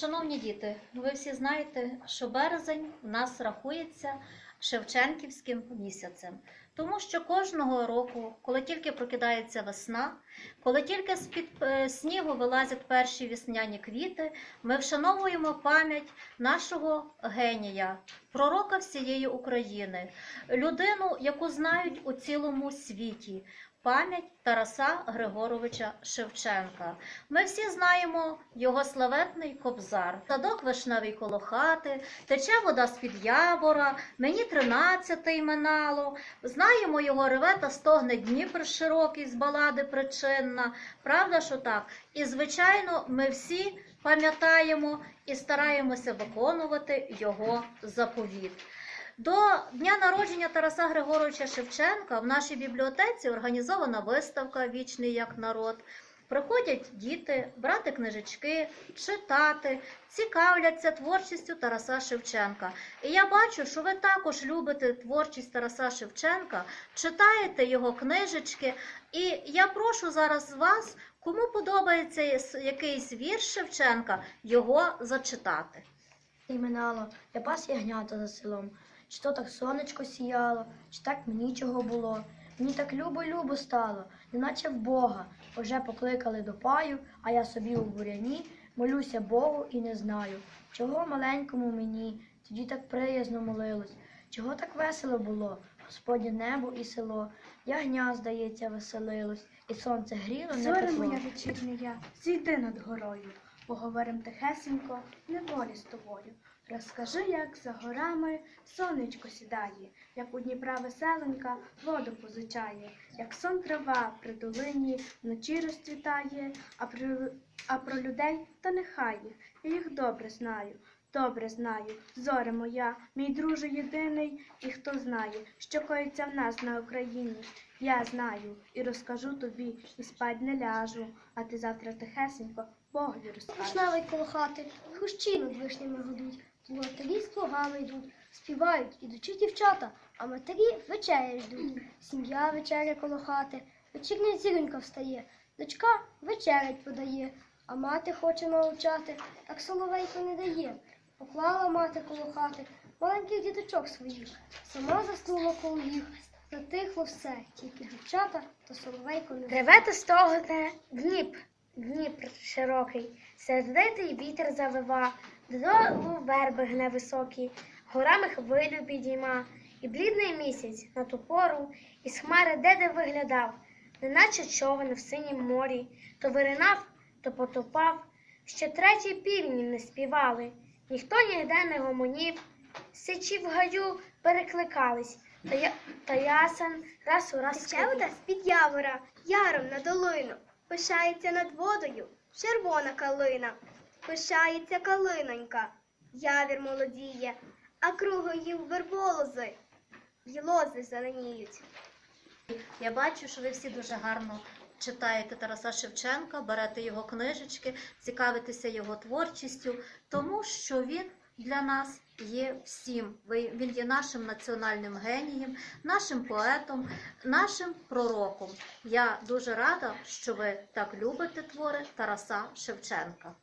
Шановні діти, ви всі знаєте, що березень в нас рахується Шевченківським місяцем, тому що кожного року, коли тільки прокидається весна, коли тільки з-під е, снігу вилазять перші весняні квіти, ми вшановуємо пам'ять нашого генія, пророка всієї України, людину, яку знають у цілому світі. Пам'ять Тараса Григоровича Шевченка. Ми всі знаємо його славетний кобзар. Садок вишневий коло хати, тече вода з-під ябора, мені тринадцятий минало. Знаємо його реве та стогне Дніпр широкий з балади причинна. Правда, що так? І звичайно, ми всі пам'ятаємо і стараємося виконувати його заповіт. До дня народження Тараса Григоровича Шевченка в нашій бібліотеці організована виставка Вічний як народ. Приходять діти брати книжечки, читати, цікавляться творчістю Тараса Шевченка. І я бачу, що ви також любите творчість Тараса Шевченка, читаєте його книжечки. І я прошу зараз вас, кому подобається якийсь вірш Шевченка, його зачитати. І минало, я пас ягнята за селом. Чи то так сонечко сіяло, чи так мені чого було. Мені так любо-любо стало, неначе в Бога. Уже покликали до паю, а я собі у буряні молюся Богу і не знаю, чого маленькому мені тоді так приязно молилось, чого так весело було, Господнє небо і село. Ягня, здається, веселилось, і сонце гріло не Зоре моя вечірня я, зійди над горою, поговорим тихесенько, неволі з тобою. Розкажи, як за горами сонечко сідає, як у Дніпра веселенька воду позичає, як сон трава при долині вночі розцвітає, а про, а про людей та нехай я їх добре знаю. Добре знаю, зоре моя, мій друже єдиний, і хто знає, що коїться в нас на Україні. Я знаю і розкажу тобі, і спать не ляжу, а ти завтра тихесенько Богові розкажеш. Вишневий коло хати, хущі над вишнями гудуть, матері з плугами йдуть, співають, ідучи дівчата, а матері вечеря ждуть. Сім'я вечеря коло хати, вечірня зіронька встає, дочка вечерять подає, а мати хоче навчати, так соловейко не дає. Поклала мати коло хати. Маленьких діточок своїх, сама заснула коло їх. Затихло все, тільки дівчата та соловейко не Реве та стогне. Дніп, Дніпр широкий, сердитий вітер завива, додолу верби гне високі, горами хвилю підійма, і блідний місяць на ту пору із хмари де-де виглядав, неначе човен в синім морі, то виринав, то потопав, ще треті півні не співали, ніхто ніде не гомонів, сичі в гаю перекликались, та, я, та ясен раз у раз Тече вода з-під явора, яром на долину, пишається над водою червона калина, пишається калинонька, явір молодіє, а кругом верболози, й лози зеленіють. Я бачу, що ви всі дуже гарно читаєте Тараса Шевченка, берете його книжечки, цікавитеся його творчістю, тому що він для нас є всім. Він є нашим національним генієм, нашим поетом, нашим пророком. Я дуже рада, що ви так любите твори Тараса Шевченка.